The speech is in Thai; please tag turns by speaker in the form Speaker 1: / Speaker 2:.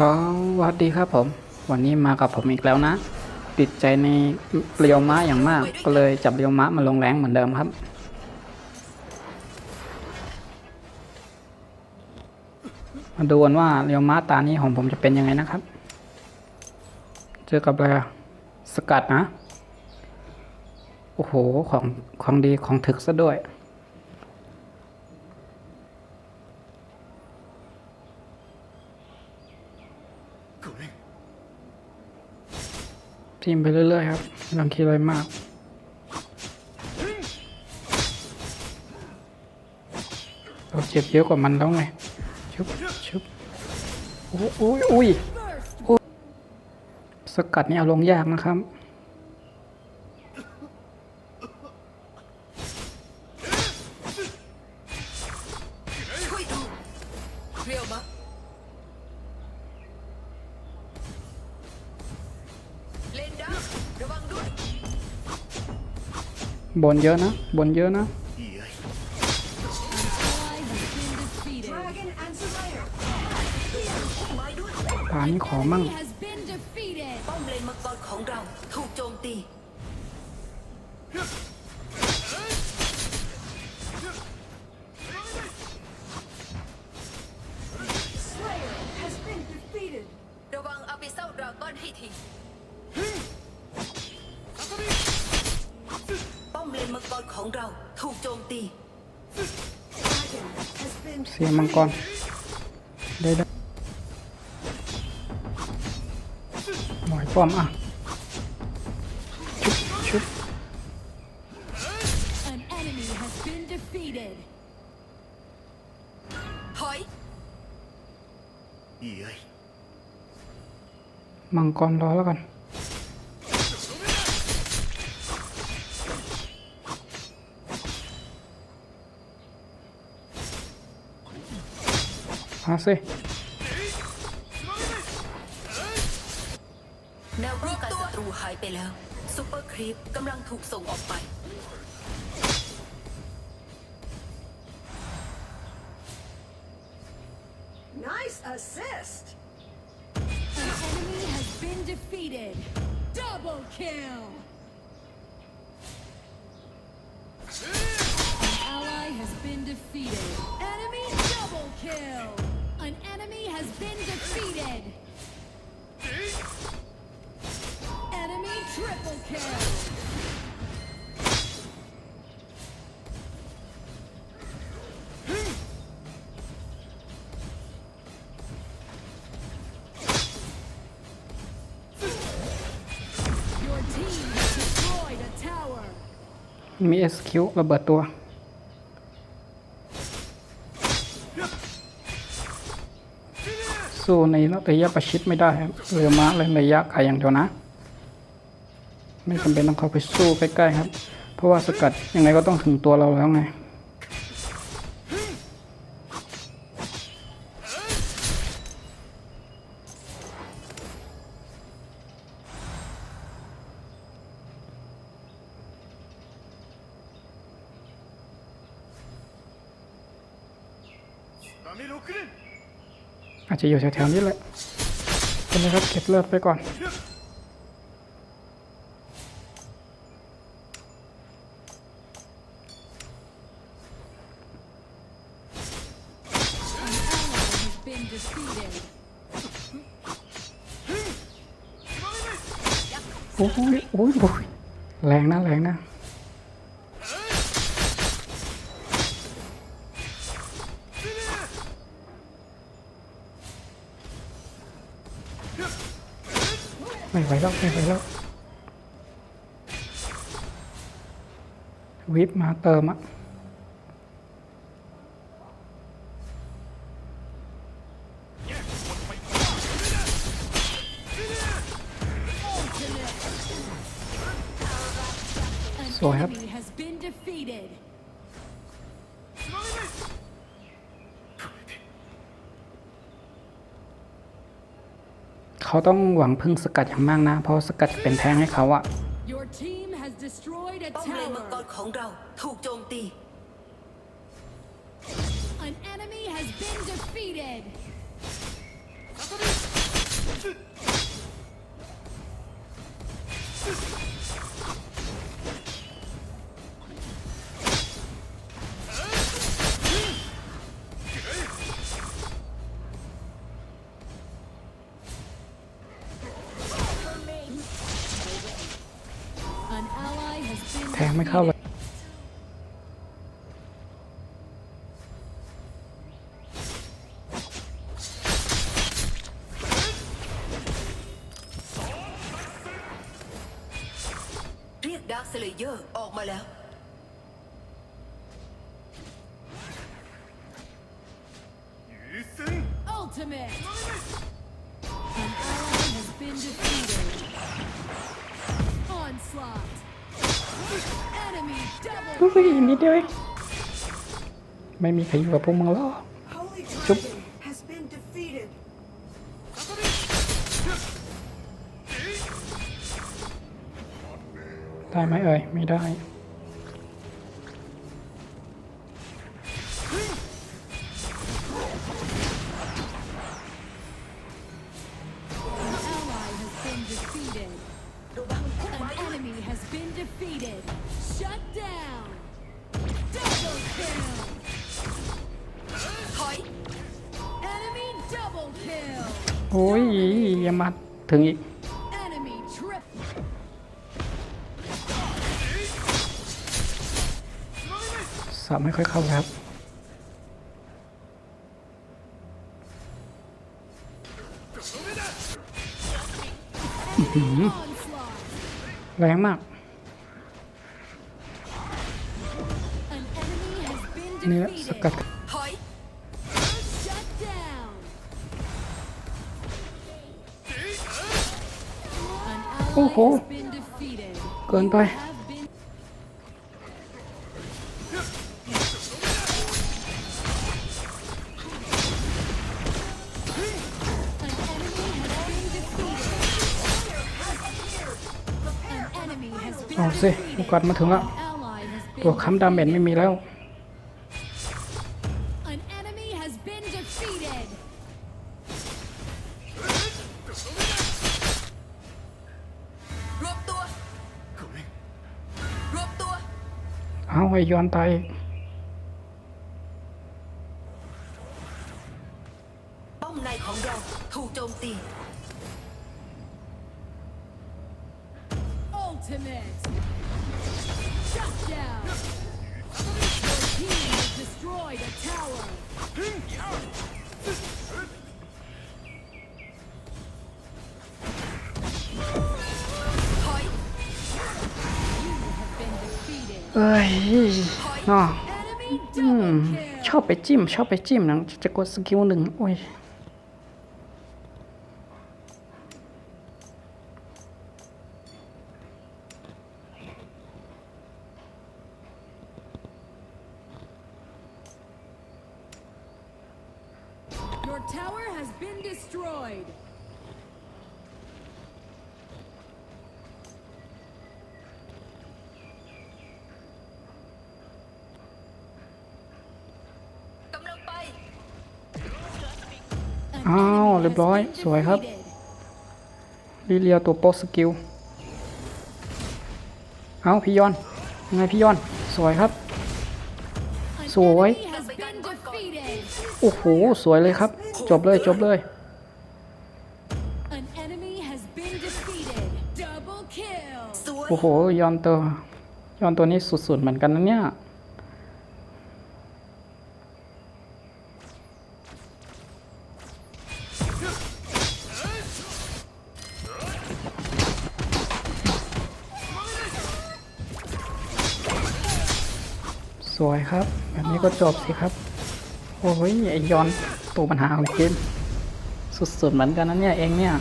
Speaker 1: สวัสดีครับผม วันนี้มากับผมอีกแล้วนะ ติดใจในเรียวม้าอย่างมาก ก็เลยจับเรียวม้ามาลงแรงเหมือนเดิมครับ มาดูกันว่าเรียวม้าตานี้ของผมจะเป็นยังไงนะครับ เจอกับอะไรสกัดนะ โอ้โห ของของดีของถึกซะด้วย ทีมไปเรื่อยๆครับไม่ต้องคิดอะไรมากเราเจ็บเยอะกว่ามันแล้วไงชุบชุบอุ้ยอุ้ยอุ้ยอุ้ยสกัดนี่เอาลงยากนะครับ บนเยอะนะ บนเยอะนะฐานี้ขอมั่ง
Speaker 2: ป้อมเลนมังกรของเราถูกโจมตีระวังเอาไปิเซลดราก้อนให้ที มเลนมังกรของเราถูกโจมตี
Speaker 1: เสียมังกรได้ได้หมอยป้อมอะชุบชุบ
Speaker 3: An enemy has been defeated.
Speaker 2: ถอย
Speaker 1: มังกรรอแล้วกัน มาสิ
Speaker 2: แนวป้องกันศัตรูหายไปแล้วซูเปอร์ครีปกำลังถูกส่งออกไป
Speaker 4: Nice assist.
Speaker 3: An enemy has been defeated. Double kill. An ally has been defeated. Enemy double kill. An enemy has been defeated. Enemy triple kill. Your team destroyed a tower.
Speaker 1: สู้ในระยะประชิดไม่ได้ครับเรือม้าเลยระยะไกลอย่างเดียวนะ ไม่จำเป็นต้องเข้าไปสู้ใกล้ๆครับ เพราะว่าสกัดยังไงก็ต้องถึงตัวเราแล้วไง อาจจะอยู่แถวๆนี้แหละเป็นไรครับเก็บเลือดไปก่อนโอ้ยโอ้ยโอ้ยแรงนะแรงนะ ไม่ไหวแล้วไม่ไหวแล้ววิปมาเติมอะ
Speaker 3: An
Speaker 1: So I have-
Speaker 3: enemy has
Speaker 1: เขาต้องหวังพึ่งสกัดอย่างมากนะ เพราะสกัดเป็นแทงให้เขาอะ
Speaker 3: Your team has destroyed a
Speaker 2: ป้อมเลนมังกร
Speaker 3: tower.
Speaker 2: ของเราถูกโจมตี
Speaker 3: An enemy has been defeated.
Speaker 1: งไม่เข้าเลย
Speaker 4: เรียกดาร์คสเลเยอร์ออกมาแล้ว
Speaker 1: อุ้ยนิดเดียวเองไม่มีใครอยู่กับพวกมึงหรอก
Speaker 4: Holy
Speaker 1: Chup.
Speaker 4: Dragon has been defeated.
Speaker 1: ได้ไหมเอ่ย ไม่ได้ โอ้ยอย่ามาถึงอีก
Speaker 3: Enemy trip.
Speaker 1: สับไม่ค่อยเข้าครับ
Speaker 3: Onslaught.
Speaker 1: แรงมาก
Speaker 3: An enemy has been
Speaker 1: เนื้อสกัด
Speaker 3: An ally
Speaker 1: Oh, oh.
Speaker 3: has been defeated.
Speaker 1: เกินไป เอาสิโอกาสมาถึงแล้ว ตัวค้ำดาเมจไม่มีแล้ว ไอ้ย้อนตายอีก
Speaker 4: ป้อมในของเราถูกโจมตี
Speaker 3: Ultimate. Shut down. Your team has destroyed a tower.
Speaker 1: เอ้ยนาะ
Speaker 3: Enemy
Speaker 1: อืมชอบไปจิ้ม ชอบไปจิ้มนะจะกดสกิลหนึ่งโอ้ย
Speaker 3: Your tower has been destroyed.
Speaker 4: กำลังไป
Speaker 3: An
Speaker 1: อ้าว
Speaker 3: enemy
Speaker 1: เรียบร้อย สวยครับลิเลียตัวโปสกิล เอาพี่ยอนยังไงพี่ยอน สวยครับ สวย โอ้โห สวยเลยครับ จบเลยจบเลย
Speaker 3: An enemy has been defeated. Double kill.
Speaker 4: สวย
Speaker 1: โอ้โห ยอนตัวยอนตัวนี้สุดๆเหมือนกันนะเนี่ย วยครับ แบบนี้ก็จบสิครับ โอ้ยไอยอนตัวปัญหาของเกมสุดๆเหมือนกันนะเนี่ยเองเนี่ย